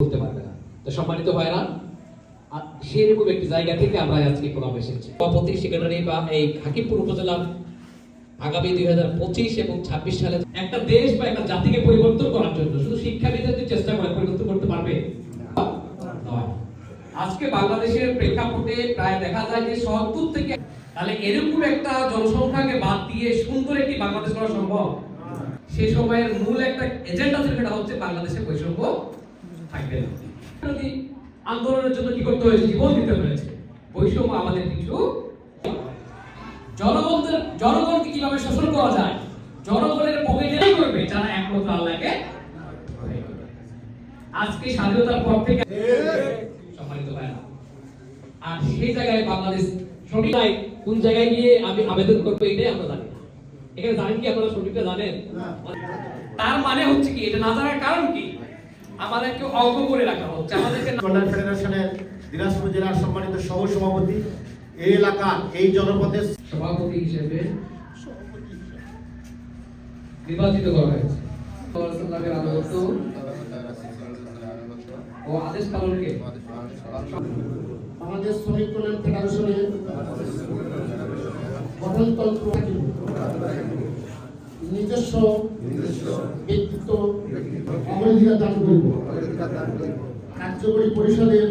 করতে পারবে না। তো সম্মানিত হয় না সেরকম একটি জায়গা থেকে আমরা আজকে এসেছি। সভাপতি সেক্রেটারি বা এই উপজেলার আগামী দুই হাজার পঁচিশ এবং ছাব্বিশ সালে একটা দেশ বা একটা জাতিকে পরিবর্তন করার জন্য, শুধু চেষ্টা করে পরিবর্তন করতে পারবে? আজকে বাংলাদেশের প্রেক্ষাপটে প্রায় দেখা যায় যে সত্তর থেকে তাহলে এরকম একটা জনসংখ্যাকে বাদ দিয়ে সুন্দর একটি বাংলাদেশ করা সম্ভব? সে সময়ের মূল একটা এজেন্ডা সেটা হচ্ছে বাংলাদেশে বৈষম্য থাকবে না। যদি আন্দোলনের জন্য কি করতে হয়েছে? জীবন দিতে হয়েছে। বৈষম্য আমাদের কিছু জনগণদের জনগণকে কীভাবে শোষণ করা যায়? জনগণের পকেটে করবে? যারা একমাত্র আল্লাহকে আজকে স্বাধীনতার পর থেকে সম্মানিত হয় না আর সেই জায়গায় বাংলাদেশ কোন জায়গায় গিয়ে আমি আবেদন করব এটাই আমরা জানি না। এখানে জানেন কি আপনারা শ্রমিকরা জানেন? তার মানে হচ্ছে কি এটা না জানার কারণ কি? আমাদেরকে অজ্ঞ করে রাখা হচ্ছে আমাদেরকে কল্যাণ ফেডারেশনের দিনাজপুর জেলার সম্মানিত সহ সভাপতি এই এলাকা এই জনপদের সভাপতি হিসেবে নির্বাচিত করা হয়েছে। ও আদেশ পালনকে আমাদের শ্রমিক কল্যাণ ফেডারেশনের গঠনতন্ত্র নিজস্ব ব্যক্তিত্ব অগ্রাধিকার দান করিব কার্যকরী পরিষদের